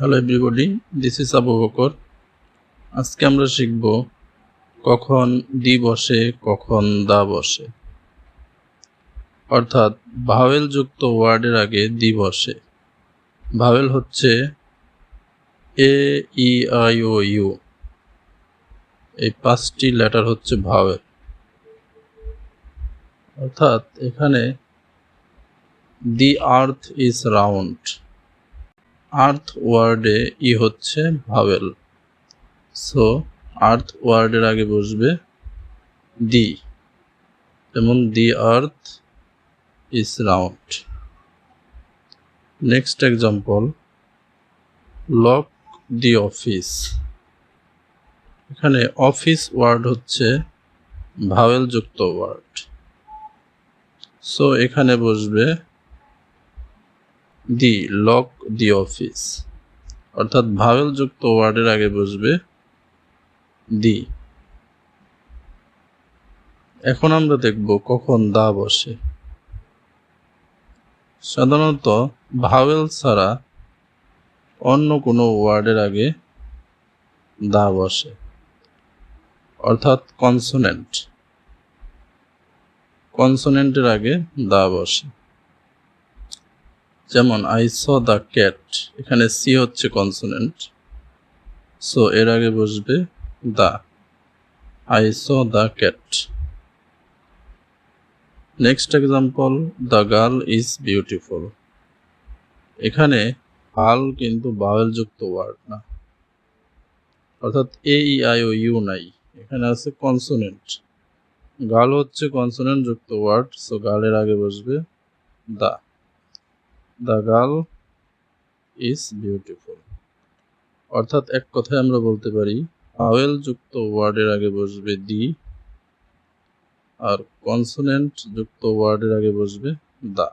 Hello everybody this is Abu Bakar আজকে আমরা শিখব কখন দি বসে কখন দা বসে অর্থাৎ ভাওয়েল যুক্ত ওয়ার্ডের আগে দি বসে ভাওয়েল হচ্ছে এ ই আই ও ইউ এই পাঁচটি লেটার হচ্ছে ভাওয়েল অর্থাৎ এখানে দি আর্থ ইজ রাউন্ড আর্থ ওয়ার্ডে ই হচ্ছে ভাওয়েল। সো, আর্থ ওয়ার্ডের আগে বসবে দি যেমন the earth is round. Next example, lock the office. এখানে অফিস ওয়ার্ড হচ্ছে ভাওয়েল যুক্ত ওয়ার্ড। সো, এখানে বসবে দি লক দি অফিস। অর্থাৎ ভাওয়েল যুক্ত ওয়ার্ডের আগে বসবে দি। এখন আমরা দেখব কখন দা বসে। সাধারণত ভাওয়েল ছাড়া অন্য কোনো ওয়ার্ডের আগে দা বসে। অর্থাৎ কনসোনেন্ট। কনসোনেন্টের আগে দা বসে। যেমন আই স দ্য ক্যাট এখানে সি হচ্ছে কনসোনেন্ট সো এর আগে বসবে the I saw the cat next example the girl is beautiful এখানে হাল কিন্তু বাওয়েল যুক্ত ওয়ার্ড না। অর্থাৎ এ ই আই ও ইউ নাই। এখানে আছে কনসোনেন্ট গার্ল হচ্ছে কনসোনেন্ট যুক্ত ওয়ার্ড সো গার্লের আগে বসবে the the girl is beautiful অর্থাৎ এক কথায় আমরা বলতে পারি, আওয়েল যুক্ত ওয়ার্ডের আগে বসবে দি, আর কনসোনেন্ট যুক্ত ওয়ার্ডের আগে বসবে দা।